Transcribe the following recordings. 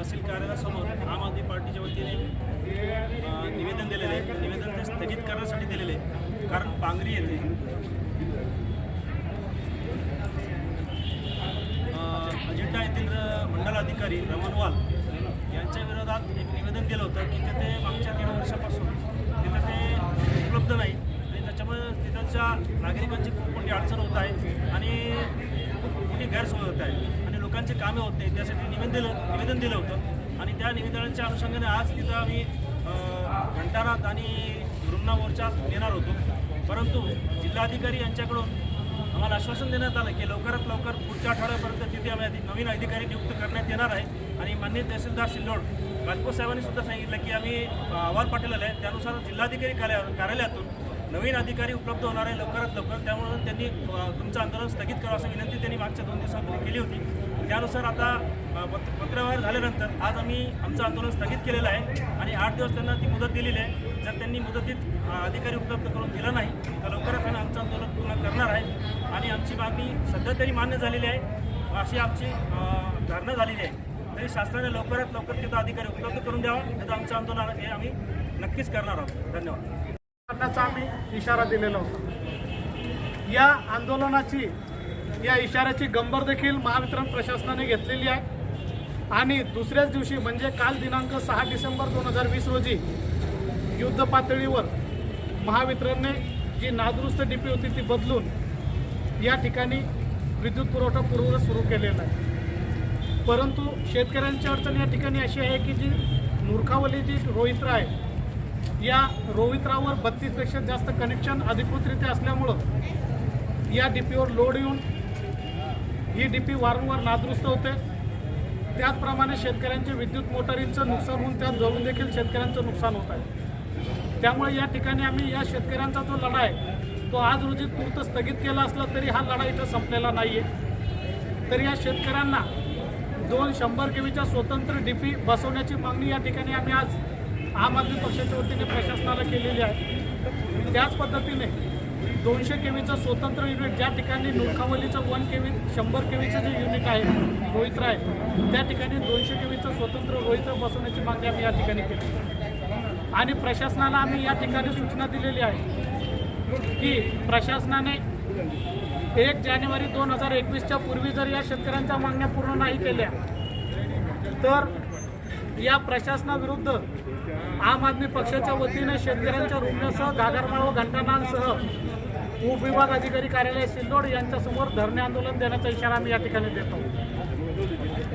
तहसील कार्यालयासमोर आम आदमी पार्टीच्या वतीने निवेदन दिलेले आहे. निवेदन ते स्थगित करण्यासाठी दिलेले आहे. कारण पांगरी येथे अजिंठा येथील मंडल अधिकारी रमणवाल यांच्या विरोधात एक निवेदन दिलं होतं की तिथे मागच्या दीड वर्षापासून तिथे ते उपलब्ध नाही आणि त्याच्यामुळे तिथलच्या नागरिकांची खूप मोठी अडचण होत आहे आणि मोठी गैरसोय होत आहे. लोकांचे कामे होत नाही त्यासाठी निवेदन दिलं निवेदन दिलं होतं. आणि त्या निवेदनाच्या अनुषंगाने आज तिथं आम्ही अ, घंटानाथ आणि रुग्णा मोर्चात येणार होतो. परंतु जिल्हाधिकारी यांच्याकडून आम्हाला आश्वासन देण्यात आलं की लवकरात लवकर पुढच्या आठवड्यापर्यंत तिथे आम्ही नवीन अधिकारी नियुक्त करण्यात येणार आहे. आणि माननीय तहसीलदार सिल्लोड राजपूत साहेबांनी सुद्धा सांगितलं की आम्ही अ, अहवाल पाठवलेला आहे. त्यानुसार जिल्हाधिकारी कार्या कार्यालयातून नवीन अधिकारी उपलब्ध होणार आहे लवकरात लवकर. त्यामुळे त्यांनी तुमचं आंदोलन स्थगित करावं असं विनंती त्यांनी मागच्या दोन दिवसांपूर्वी केली होती. त्यानुसार आता पत्र पत्रव्यवहार झाल्यानंतर आज आम्ही आमचं आंदोलन स्थगित केलेलं आहे आणि आठ दिवस त्यांना ती मुदत दिलेली आहे. जर त्यांनी मुदतीत अधिकारी उपलब्ध करून दिलं नाही तर लवकरच आम्ही आमचं आंदोलन पूर्ण करणार आहे. आणि आमची मागणी सध्या तरी मान्य झालेली आहे. अशी आमची धारणा झालेली आहे. तरी शासनाने लवकरात लवकर तिथं अधिकारी उपलब्ध करून द्यावा. नाही आमचं आंदोलन हे आम्ही नक्कीच करणार आहोत. धन्यवाद. करण्याचा आम्ही इशारा दिलेला होता. या आंदोलनाची या इशाऱ्याची गंभीर देखील महावितरण प्रशासनाने घेतलेली आहे. आणि दुसऱ्याच दिवशी म्हणजे काल दिनांक सहा डिसेंबर दोन हजार वीस रोजी युद्ध पातळीवर महावितरणने जी नादुरुस्त डी पी होती ती बदलून या ठिकाणी विद्युत पुरवठा पूर्ववत सुरू केलेला आहे. परंतु शेतकऱ्यांची अडचण या ठिकाणी अशी आहे की जी मूर्खावली जी रोहित्र आहे या रोहित्रावर बत्तीसपेक्षा जास्त कनेक्शन अधिकृतरित्या असल्यामुळं या डी पीवर लोड येऊन ही डी पी वारंवार नादुरुस्त होते. त्याचप्रमाणे शेतकऱ्यांचे विद्युत मोटारींचं नुकसान होऊन त्यात जळून देखील शेतकऱ्यांचं नुकसान होत आहे. त्यामुळे या ठिकाणी आम्ही या शेतकऱ्यांचा जो लढा आहे तो आज रोजी तूर्त स्थगित केला असला तरी हा लढा इथं संपलेला नाही आहे तर या शेतकऱ्यांना दोन शंभर केवीच्या स्वतंत्र डी पी बसवण्याची मागणी या ठिकाणी आम्ही आज आम आदमी पक्षाच्या वतीने प्रशासनाला केलेली आहे. त्याच पद्धतीने दोनशे केवीचं स्वतंत्र युनिट ज्या ठिकाणी नुरखावलीचं वन केवी शंभर केवीचं जे युनिट आहे रोहित्र आहे त्या ठिकाणी दोनशे केवीचं स्वतंत्र रोहित्र बसवण्याची मागणी आम्ही या ठिकाणी केली. आणि प्रशासनाला आम्ही या ठिकाणी सूचना दिलेली आहे की प्रशासनाने एक जानेवारी दोन हजार एकवीसच्या पूर्वी जर या शेतकऱ्यांच्या मागण्या पूर्ण नाही केल्या तर या प्रशासनाविरुद्ध आम आदमी पक्षाच्या वतीनं शेतकऱ्यांच्या रुग्णासह घागरमाळ व घंटानांसह उपविभाग अधिकारी कार्यालय सिल्लोड यांच्यासमोर धरणे आंदोलन देण्याचा इशारा आम्ही या ठिकाणी देतो.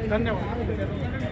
धन्यवाद.